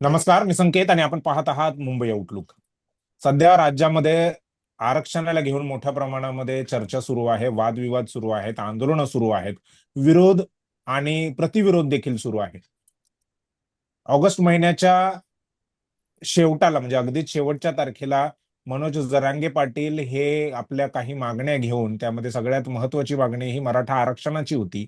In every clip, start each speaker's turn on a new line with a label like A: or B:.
A: नमस्कार मी संकेत आणि आपण पाहत आहात मुंबई आउटलुक सध्या राज्यामध्ये आरक्षणाला घेऊन मोठ्या प्रमाणामध्ये चर्चा सुरू आहे वादविवाद सुरू आहेत आंदोलनं सुरू आहेत विरोध आणि प्रतिविरोध देखील सुरू आहे ऑगस्ट महिन्याच्या शेवटाला म्हणजे अगदीच शेवटच्या तारखेला मनोज जरांगे पाटील हे आपल्या काही मागण्या घेऊन त्यामध्ये सगळ्यात महत्वाची मागणी ही मराठा आरक्षणाची होती.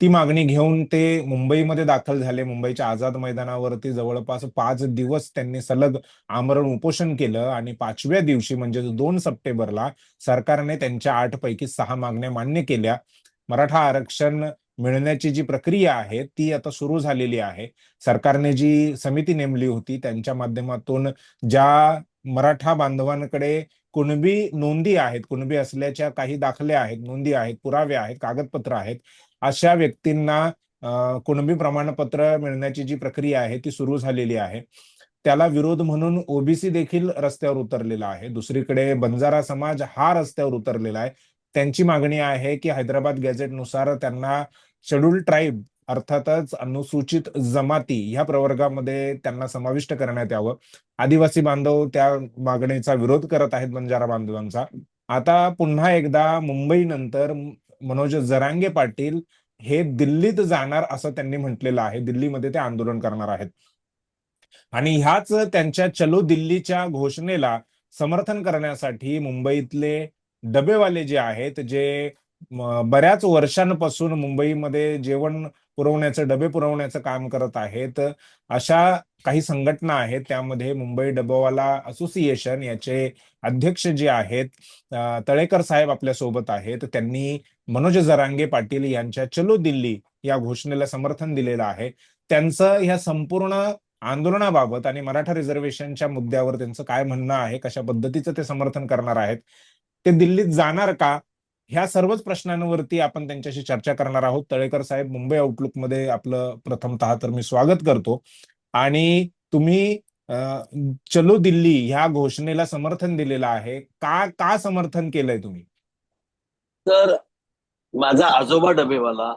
A: ती मागणी घेऊन ते मुंबईमध्ये दाखल झाले. मुंबईच्या आझाद मैदानावरती जवळपास पाच दिवस त्यांनी सलग आमरण उपोषण केलं आणि पाचव्या दिवशी म्हणजे दोन सप्टेंबरला सरकारने त्यांच्या आठ पैकी सहा मागण्या मान्य केल्या. मराठा आरक्षण मिळण्याची जी प्रक्रिया आहे ती आता सुरू झालेली आहे. सरकारने जी समिती नेमली होती त्यांच्या माध्यमातून ज्या मराठा बांधवांकडे कुणबी नोंदी आहेत कुणबी असल्याच्या काही दाखले आहेत नोंदी आहेत पुरावे आहेत कागदपत्र आहेत अशा व्यक्तींना कुणबी प्रमाणपत्र मिळण्याची जी प्रक्रिया आहे ती सुरू झालेली आहे. त्याला विरोध म्हणून ओबीसी देखील रस्त्यावर उतरलेला आहे. दुसरीकडे बंजारा समाज हा रस्त्यावर उतरलेला आहे. त्यांची मागणी आहे की हैदराबाद गॅझेटनुसार त्यांना शेड्यूल ट्राईब अर्थातच अनुसूचित जमाती ह्या प्रवर्गामध्ये त्यांना समाविष्ट करण्यात यावं. आदिवासी बांधव त्या मागणीचा विरोध करत आहेत बंजारा बांधवांचा. आता पुन्हा एकदा मुंबई नंतर मनोज जरांगे पाटील हे दिल्लीत जाणार असं त्यांनी म्हटलेलं आहे. दिल्लीमध्ये ते आंदोलन करणार आहेत. आणि ह्याच त्यांच्या चलो दिल्लीच्या घोषणेला समर्थन करण्यासाठी मुंबईतले डबेवाले जे आहेत जे बऱ्याच वर्षांपासून मुंबईमध्ये जेवण पुरवण्याचं डबे पुरवण्याचं काम करत आहेत. अशा काही संघटना आहेत त्यामध्ये मुंबई डबोवाला असोसिएशन याचे अध्यक्ष जे आहेत तळेकर साहेब आपल्यासोबत आहेत. त्यांनी मनोज जरांगे पाटील यांच्या चलो दिल्ली या घोषणेला समर्थन दिलेलं आहे. त्यांचं ह्या संपूर्ण आंदोलनाबाबत आणि मराठा रिझर्वेशनच्या मुद्द्यावर त्यांचं काय म्हणणं आहे कशा पद्धतीचं ते समर्थन करणार आहेत ते दिल्लीत जाणार का? ह्या सर्वच प्रश्नांवरती आपण त्यांच्याशी चर्चा करणार आहोत. तळेकर साहेब मुंबई आउटलुकमध्ये आपलं प्रथमतः तर मी स्वागत करतो. आणि तुम्ही चलो दिल्ली ह्या घोषणेला समर्थन दिलेलं आहे. का का समर्थन केलंय तुम्ही?
B: तर माझा आजोबा डबेवाला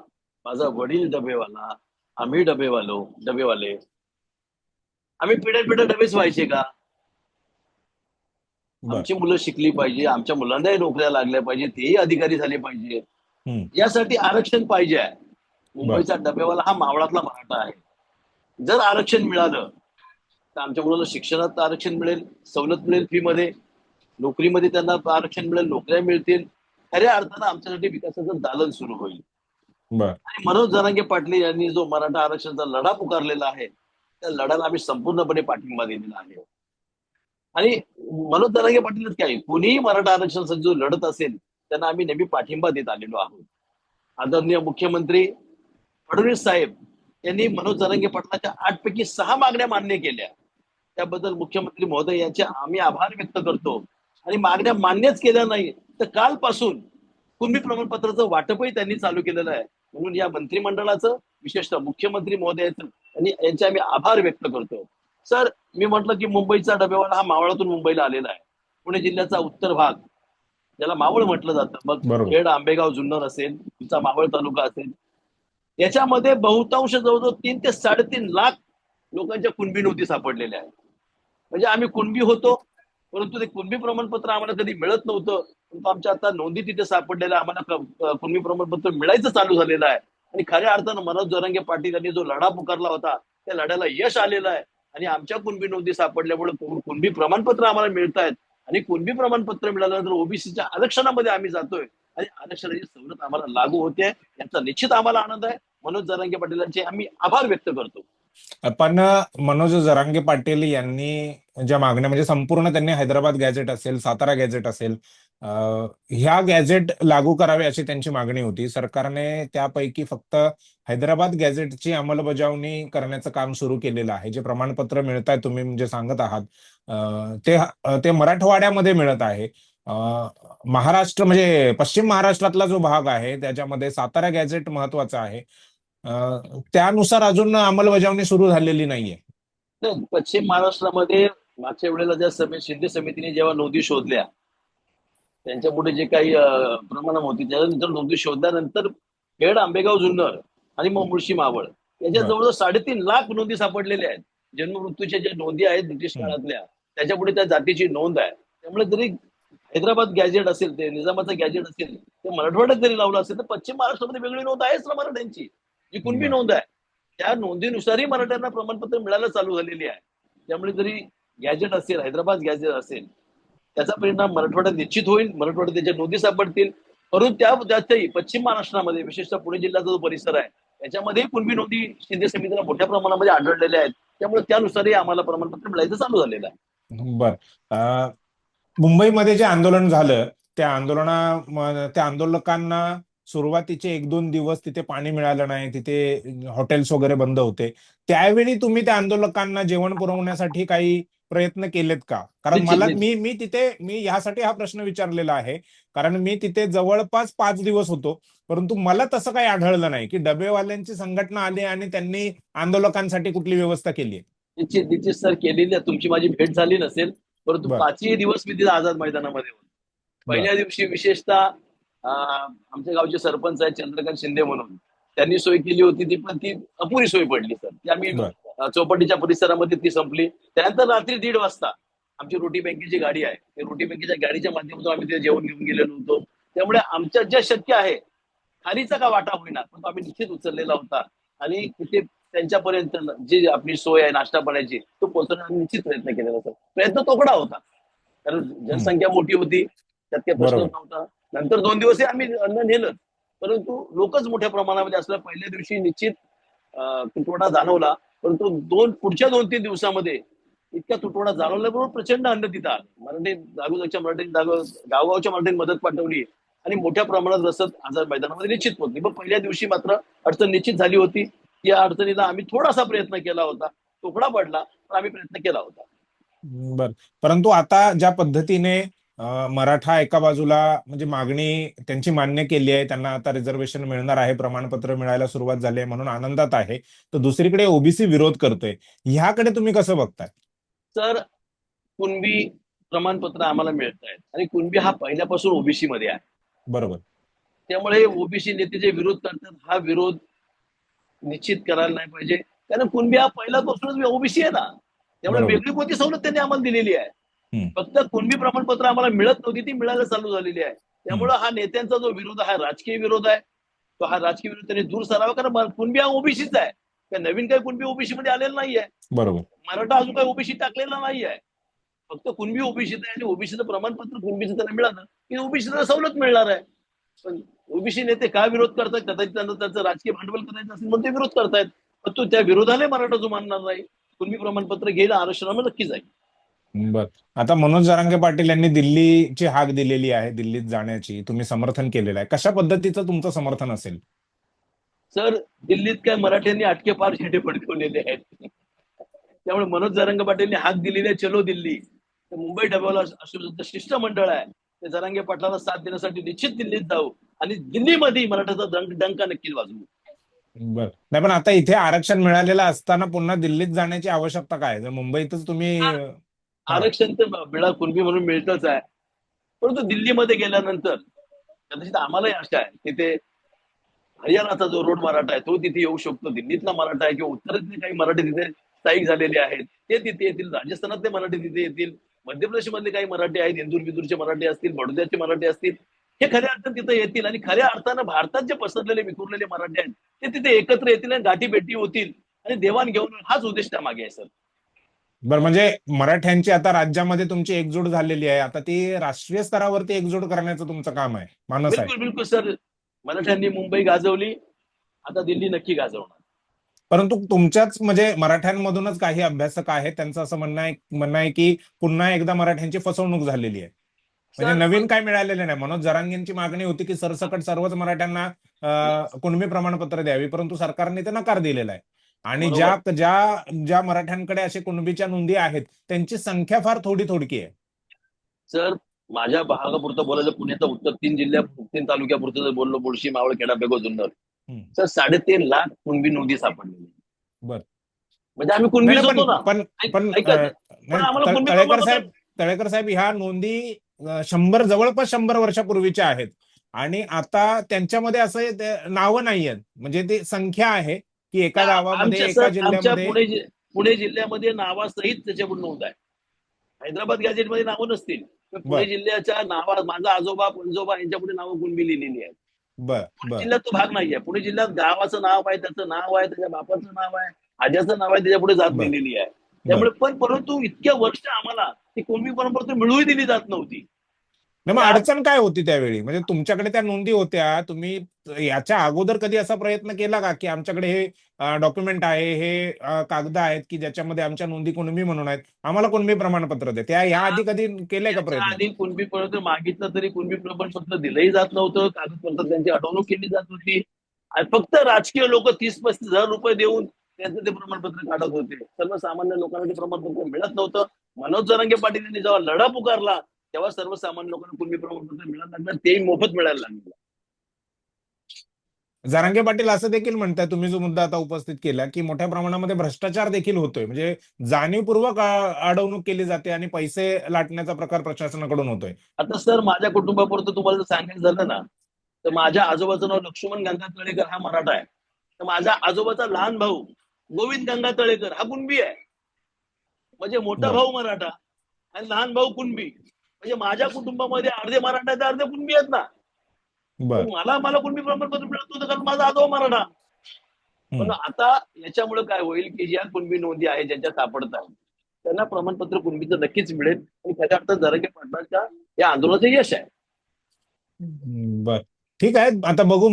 B: माझा वडील डबेवाला आम्ही डबेवालो डबेवाले. आम्ही पिढ्या पिढ्या डबेच व्हायचे का? आमची मुलं शिकली पाहिजे आमच्या मुलांनाही नोकऱ्या लागल्या पाहिजे तेही अधिकारी झाले पाहिजे यासाठी आरक्षण पाहिजे आहे. मुंबईचा डबेवाला हा मावळातला मराठा आहे. जर आरक्षण मिळालं तर आमच्या मुलाला शिक्षणात आरक्षण मिळेल सवलत मिळेल फी मध्ये नोकरीमध्ये त्यांना आरक्षण मिळेल नोकऱ्या मिळतील. खऱ्या अर्थानं आमच्यासाठी विकासाचं दालन सुरू होईल. आणि मनोज जरांगे पाटील यांनी जो मराठा आरक्षणाचा लढा पुकारलेला आहे त्या लढ्याला आम्ही संपूर्णपणे पाठिंबा दिलेला आहे. आणि मनोज दरागे पाटीलच काय कोणीही मराठा आरक्षण जो लढत असेल त्यांना आम्ही नेहमी पाठिंबा देत आलेलो आहोत. आदरणीय मुख्यमंत्री फडणवीस साहेब यांनी मनोज जरांगे पाटलाच्या आठ पैकी सहा मागण्या मान्य केल्या. त्याबद्दल मुख्यमंत्री महोदय यांचे आम्ही आभार व्यक्त करतो. आणि मागण्या मान्यच केल्या नाही तर कालपासून कुंभी प्रमाणपत्राचं वाटपही त्यांनी चालू केलेलं आहे. म्हणून या मंत्रिमंडळाचं विशेषतः मुख्यमंत्री महोदयाचं आणि यांचे आम्ही आभार व्यक्त करतो. सर मी म्हटलं की मुंबईचा डबेवाला हा मावळातून मुंबईला आलेला आहे. पुणे जिल्ह्याचा उत्तर भाग. ज्याला मावळ म्हटलं जातं. मग खेड आंबेगाव जुन्नर असेल तुमचा मावळ तालुका असेल. याच्यामध्ये बहुतांश जवळजवळ तीन ते साडेतीन लाख लोकांच्या कुणबी नोंदी सापडलेल्या आहेत. म्हणजे आम्ही कुणबी होतो परंतु ते कुणबी प्रमाणपत्र आम्हाला कधी मिळत नव्हतं. परंतु आमच्या आता नोंदी तिथे सापडलेल्या आम्हाला कुणबी प्रमाणपत्र मिळायचं चालू झालेलं आहे. आणि खऱ्या अर्थानं मनोज जोरंगे पाटील यांनी जो लढा पुकारला होता त्या लढ्याला यश आलेलं आहे. आणि आमच्या कुणबी नोंदी सापडल्यामुळे कुणबी प्रमाणपत्र आम्हाला मिळत आहेत आणि कुणबी प्रमाणपत्र मिळाल्यानंतर ओबीसीच्या आरक्षणामध्ये आम्ही जातोय. आणि आरक्षणाची सवलत आम्हाला लागू होते. याचा निश्चित आम्हाला आनंद आहे. मनोज जरांगे पाटीलांचे आम्ही आभार व्यक्त करतो.
A: पण मनोज जरांगे पाटील यांनी ज्या मागण्या म्हणजे संपूर्ण त्यांनी हैदराबाद गॅझेट असेल सातारा गॅझेट असेल ह्या गॅझेट लागू करावे अशी त्यांची मागणी होती. सरकारने त्यापैकी फक्त हैदराबाद गॅझेटची अंमलबजावणी करण्याचं काम सुरू केलेलं आहे. जे प्रमाणपत्र मिळत आहे तुम्ही म्हणजे सांगत आहात ते ते मराठवाड्यामध्ये मिळत आहे. महाराष्ट्र म्हणजे पश्चिम महाराष्ट्रातला जो भाग आहे त्याच्यामध्ये सातारा गॅझेट महत्त्वाचा आहे. त्यानुसार अजून अंमलबजावणी सुरू झालेली नाहीये.
B: पश्चिम महाराष्ट्रामध्ये मागच्या वेळेला ज्या समिती शिंदे समितीने जेव्हा नोंदी शोधल्या त्यांच्या पुढे जे काही प्रमाण होती त्याच्यानंतर नोंदी शोधल्यानंतर खेड आंबेगाव जुन्नर आणि मग मुळशी मावळ याच्या जवळजवळ साडेतीन लाख नोंदी सापडलेल्या आहेत. जन्म मृत्यूच्या ज्या नोंदी आहेत ब्रिटिश. काळातल्या त्याच्यापुढे त्या जातीची नोंद आहे. त्यामुळे जरी हैदराबाद गॅजेट असेल ते निजामाचं गॅजेट असेल ते मराठवाड्यात जरी लावलं असेल तर पश्चिम महाराष्ट्रामध्ये वेगळी नोंद आहेच ना मराठ्यांची. जी कुणबी. नोंद आहे. त्या नोंदीनुसारही मराठ्यांना प्रमाणपत्र मिळायला चालू झालेली आहे. त्यामुळे जरी गॅजेट असेल हैदराबाद गॅजेट असेल त्याचा परिणाम मराठवाड्यात निश्चित होईल मराठवाड्यात त्याच्या नोंदी सापडतील. परंतु त्या त्यातही पश्चिम महाराष्ट्रामध्ये विशेषतः पुणे जिल्ह्याचा जो परिसर आहे त्याच्यामध्ये पूर्वी नोंदी शिंदे समितीला मोठ्या प्रमाणामध्ये आढळलेल्या आहेत. त्यामुळे त्यानुसारही आम्हाला प्रमाणपत्र मिळायचं चालू झालेलं आहे.
A: बर. मुंबईमध्ये जे आंदोलन झालं त्या आंदोलना त्या आंदोलकांना सुरुवातीचे एक दोन दिवस तिथे पाणी मिळालं नाही तिथे हॉटेल्स वगैरे बंद होते. त्यावेळी तुम्ही त्या आंदोलकांना जेवण पुरवण्यासाठी काही प्रयत्न केलेत का? कारण मला. मी मी तिथे मी ह्यासाठी हा प्रश्न विचारलेला आहे. कारण मी तिथे जवळपास पाच दिवस होतो. परंतु मला तसं काही आढळलं नाही की डबेवाल्यांची संघटना आली आणि त्यांनी आंदोलकांसाठी कुठली व्यवस्था केली आहे.
B: निश्चित निश्चित सर केलेली तुमची माझी भेट झाली नसेल परंतु. पाचही दिवस मी तिथे आझाद मैदानामध्ये होतो. पहिल्या दिवशी विशेषतः आमच्या गावचे सरपंच आहेत चंद्रकांत शिंदे म्हणून. त्यांनी सोय केली होती ती पण ती अपुरी सोय पडली सर. ती आम्ही चौपाटीच्या परिसरामध्ये ती संपली. त्यानंतर रात्री दीड वाजता आमची रोटी बँकेची गाडी आहे. त्या रोटी बँकेच्या गाडीच्या माध्यमातून आम्ही ते जेवण घेऊन गेलेलो होतो. त्यामुळे आमच्या ज्या शक्य आहे खालीचा का वाटा होईना पण तो आम्ही निश्चित उचललेला होता. आणि तिथे त्यांच्यापर्यंत जी आपली सोय आहे नाश्ता पाण्याची तो पोहोचवण्याचा निश्चित प्रयत्न केलेला होता प्रयत्न तोकडा होता. कारण जनसंख्या मोठी होती त्यात काही प्रश्न. नव्हता. नंतर दोन दिवसही आम्ही अन्न नेलं परंतु लोकच मोठ्या प्रमाणामध्ये असल्या पहिल्या दिवशी निश्चित तुटवडा जाणवला. परंतु दोन पुढच्या दोन तीन दिवसामध्ये इतका तुटवडा जाणवल्याबरोबर प्रचंड अन्न तिथं आलं. मराठी जागोजागच्या मराठी गावगावच्या मराठीत मदत पाठवली आणि मोठ्या प्रमाणात रसद आजार मैदानामध्ये निश्चित पोहोचली. पण पहिल्या दिवशी मात्र अडचण निश्चित झाली होती. या अडचणीला आम्ही थोडासा प्रयत्न केला होता. तुकडा पडला पण आम्ही प्रयत्न केला होता.
A: बर. परंतु आता ज्या पद्धतीने मराठा एका बाजूला म्हणजे मागणी त्यांची मान्य केली आहे त्यांना आता रिझर्वेशन मिळणार आहे प्रमाणपत्र मिळायला सुरुवात झाली आहे म्हणून आनंदात आहे. तर दुसरीकडे ओबीसी विरोध करतोय. ह्याकडे तुम्ही कसं बघताय?
B: तर कुणबी प्रमाणपत्र आम्हाला मिळत आहेत आणि कुणबी हा पहिल्यापासून ओबीसी मध्ये आहे.
A: बरोबर.
B: त्यामुळे ओबीसी नेते जे विरोध करतात हा विरोध निश्चित करायला नाही पाहिजे. कारण कुणबी हा पहिल्यापासूनच ओबीसी आहे ना. त्यामुळे. वेगळी कोणती सवलत त्यांनी आम्हाला दिलेली आहे. फक्त कुणबी प्रमाणपत्र आम्हाला मिळत नव्हती ती मिळायला चालू झालेली आहे. त्यामुळे हा नेत्यांचा जो विरोध आहे हा राजकीय विरोध आहे तो हा राजकीय विरोध त्यांनी दूर सारावा. कारण कुणबी हा ओबीसीच आहे. काय नवीन काही कुणबी ओबीसी मध्ये आलेला नाहीये.
A: बरोबर.
B: मराठा अजून काही ओबीसी टाकलेला नाहीये. फक्त कुणबी ओबीसीत आहे आणि ओबीसीचं प्रमाणपत्र कुणबीचं त्यांना मिळालं. की ओबीसीला सवलत मिळणार आहे. पण ओबीसी नेते का विरोध करतात कदाचित त्यांना त्यांचं राजकीय भांडवल करायचं असेल म्हणून ते विरोध करतायत. पण तो त्या विरोधाने मराठा जो मानणार नाही कुणबी प्रमाणपत्र घेईल आरक्षणामध्ये नक्की जाईल.
A: बर. आता मनोज जरांगे पाटील यांनी दिल्लीची हाक दिलेली आहे दिल्लीत जाण्याची. तुम्ही समर्थन केलेलं आहे. कशा पद्धतीचं तुमचं समर्थन असेल?
B: सर दिल्लीत काय मराठ्यांनी अटके पार झेंडे फडकवलेले आहेत. त्यामुळे मनोज जरांगे पाटीलने हाक दिलेली आहे चलो दिल्ली. तर मुंबई डब्याला असं शिष्टमंडळ आहे. ते जरांगे पाटलाला साथ देण्यासाठी निश्चित दिल्लीत जाऊ आणि दिल्लीमध्ये मराठाचा डंक डंका नक्कीच वाजवू.
A: बर. नाही पण आता इथे आरक्षण मिळालेलं असताना पुन्हा दिल्लीत जाण्याची आवश्यकता काय? जर मुंबईतच तुम्ही.
B: आरक्षण तर बिळा कुणबी म्हणून मिळतच आहे. परंतु दिल्लीमध्ये गेल्यानंतर कदाचित आम्हालाही आशा आहे तिथे हरियाणाचा जो रोड मराठा आहे तो तिथे येऊ शकतो. दिल्लीतला मराठा आहे किंवा उत्तरेतले काही मराठी तिथे स्थायिक झालेले आहेत ते तिथे येतील. राजस्थानातले मराठी तिथे येतील. मध्य प्रदेशमधले काही मराठी आहेत इंदूर बिदूरचे मराठी असतील बडोद्याचे मराठी असतील हे खऱ्या अर्थानं तिथे येतील. आणि खऱ्या अर्थानं भारतात जे पसरलेले विखुरलेले मराठी आहेत ते तिथे एकत्र येतील आणि गाठी भेटी होतील. आणि देवाण घेऊन हाच उद्देश त्यामागे आहे सर.
A: बरं म्हणजे मराठ्यांची आता राज्यामध्ये तुमची एकजूट झालेली आहे. आता ती राष्ट्रीय स्तरावरती एकजूट करण्याचं तुमचं काम आहे. मानस आहे.
B: बिलकुल बिलकुल सर. मराठ्यांनी मुंबई गाजवली. आता दिल्ली नक्की गाजवणार.
A: परंतु तुमच्याच म्हणजे मराठ्यांमधूनच काही अभ्यासक आहेत. त्यांचं असं म्हणणं आहे म्हणणं आहे की पुन्हा एकदा मराठ्यांची फसवणूक झालेली आहे. म्हणजे नवीन काय मिळालेलं नाही. मनोज जरांगेंची मागणी होती की सरसकट सर्वच मराठ्यांना कुणबी प्रमाणपत्र द्यावी. परंतु सरकारने ते नकार दिलेला आहे. आणि ज्या ज्या ज्या मराठ्यांकडे असे कुणबीच्या नोंदी आहेत त्यांची संख्या फार थोडी थोडकी आहे.
B: सर माझ्या भागापुरतं बोलायचं पुण्याचा उत्तर तीन जिल्ह्या तीन तालुक्यापुरतं जर बोललो मुळशी मावळ खेडा बेगो जुन्नर. तर साडेतीन लाख कुणबी नोंदी सापडलेली
A: बर.
B: म्हणजे आम्ही कुणबी
A: पण पण तळेकर साहेब तळेकर साहेब ह्या नोंदी शंभर जवळपास शंभर वर्षापूर्वीच्या आहेत. आणि आता त्यांच्यामध्ये असं नावं नाही आहेत म्हणजे ती संख्या आहे. की एका गावामध्ये एका जिल्ह्यामध्ये
B: पुणे जिल्ह्यामध्ये नावासहित त्याच्यावर नोंद आहे. हैदराबाद गॅजेटमध्ये नावं नसतील. पण पुणे. जिल्ह्याच्या नावा माझा आजोबा पणजोबा यांच्यापुढे नावं कुणबी लिहिलेली आहेत. पुणे जिल्ह्यात तो भाग नाहीये. पुणे जिल्ह्यात गावाचं नाव आहे त्याचं नाव आहे त्याच्या बापाचं नाव आहे आज्याचं नाव आहे त्याच्या पुढे जात. लिहिलेली आहे. त्यामुळे पण परंतु इतक्या वर्ष आम्हाला ती कोणबी परंपरा तर मिळूही दिली जात नव्हती.
A: मग अडचण काय होती त्यावेळी? म्हणजे तुमच्याकडे त्या नोंदी होत्या तुम्ही याच्या अगोदर कधी असा प्रयत्न केला का की आमच्याकडे हे डॉक्युमेंट आहे हे कागद आहेत की ज्याच्यामध्ये आमच्या नोंदी कुणबी म्हणून आहेत? आम्हाला कुणबी प्रमाणपत्र द्या त्या या आधी कधी केलंय का प्रयत्न?
B: आधी कुणबी परंतु मागितलं तरी कुणबी प्रमाणपत्र दिलंही जात नव्हतं कागदपत्र त्यांची अडवणूक केली जात होती फक्त राजकीय लोक तीस पस्तीस हजार रुपये देऊन त्यांचं ते प्रमाणपत्र काढत होते. सर्वसामान्य लोकांना ते प्रमाणपत्र मिळत नव्हतं. मनोज जरांगे पाटील यांनी जेव्हा लढा पुकारला तेव्हा सर्वसामान्य लोकांना कुणबी प्रमाणपत्र मिळायला लागलं तेही मोफत मिळायला लागलं
A: जरांगे पाटील असं देखील म्हणताय तुम्ही जो मुद्दा आता उपस्थित केला की मोठ्या प्रमाणामध्ये भ्रष्टाचार देखील होतोय. म्हणजे जाणीवपूर्वक अडवणूक केली जाते आणि पैसे लाटण्याचा प्रकार प्रशासनाकडून होतोय.
B: आता सर माझ्या कुटुंबापुरतं तुम्हाला जर सांगायचं झालं ना तर माझ्या आजोबाचं नाव लक्ष्मण गंगा तळेकर हा मराठा आहे. तर माझ्या आजोबाचा लहान भाऊ गोविंद गंगा तळेकर हा कुणबी आहे. म्हणजे मोठा. भाऊ मराठा आणि लहान भाऊ कुणबी. म्हणजे माझ्या कुटुंबामध्ये अर्धे मराठा आहेत अर्धे कुणबी आहेत ना? मला मला कुणबी प्रमाणपत्र मिळत नव्हतं कारण माझा आजोबा मराठा. पण. आता याच्यामुळे काय होईल की ज्या कुणबी नोंदी आहेत ज्यांच्या सापडतात त्यांना प्रमाणपत्र कुणबीचं नक्कीच मिळेल. आणि खऱ्या अर्थात जरांगे पाटलांच्या या आंदोलनाचं यश आहे.
A: बर. ठीक आहे. आता बघू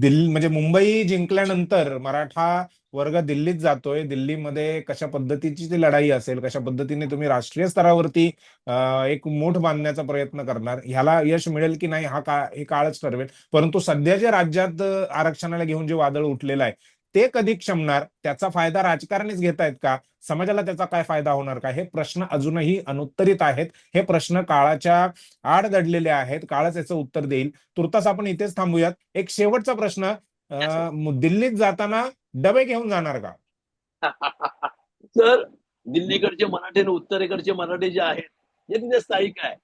A: दिल्ली म्हणजे मुंबई जिंकल्यानंतर मराठा वर्ग दिल्लीत जातोय. दिल्लीमध्ये कशा पद्धतीची ती लढाई असेल कशा पद्धतीने तुम्ही राष्ट्रीय स्तरावरती एक मोठ बांधण्याचा प्रयत्न करणार ह्याला यश मिळेल की नाही हा काळ हे काळच ठरवेल. परंतु सध्या जे राज्यात आरक्षणाला घेऊन जे वादळ उठलेलं आहे ते कधी क्षमणार? त्याचा फायदा राजकारणीच घेत आहेत का? समाजाला त्याचा काय फायदा होणार का? हे प्रश्न अजूनही अनुत्तरित आहेत. हे प्रश्न काळाच्या आड दडलेले आहेत. काळच याचं उत्तर देईल. तुर्तास आपण इथेच थांबूयात. एक शेवटचा प्रश्न दिल्लीत जाताना डबे घेऊन जाणार का?
B: तर दिल्लीकडचे मराठे आणि उत्तरेकडचे मराठे जे आहेत जे तिथे स्थायिक आहे.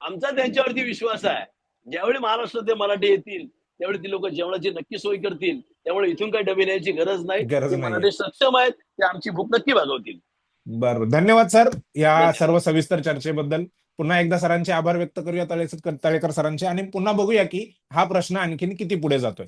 B: आमचा त्यांच्यावरती विश्वास आहे. ज्यावेळी महाराष्ट्रात ते मराठे येतील त्यावेळी ती लोक जेवणाची नक्की सोय करतील. त्यामुळे इथून काही डबे न्यायची गरज नाही.
A: गरज.
B: मराठे सक्षम आहेत ते आमची भूक नक्की भागवतील.
A: बरं. धन्यवाद सर या. सर्व सविस्तर चर्चेबद्दल. पुन्हा एकदा सरांचे आभार व्यक्त करूया तळेकर सरांचे. आणि पुन्हा बघूया की हा प्रश्न आणखीन किती पुढे जातोय.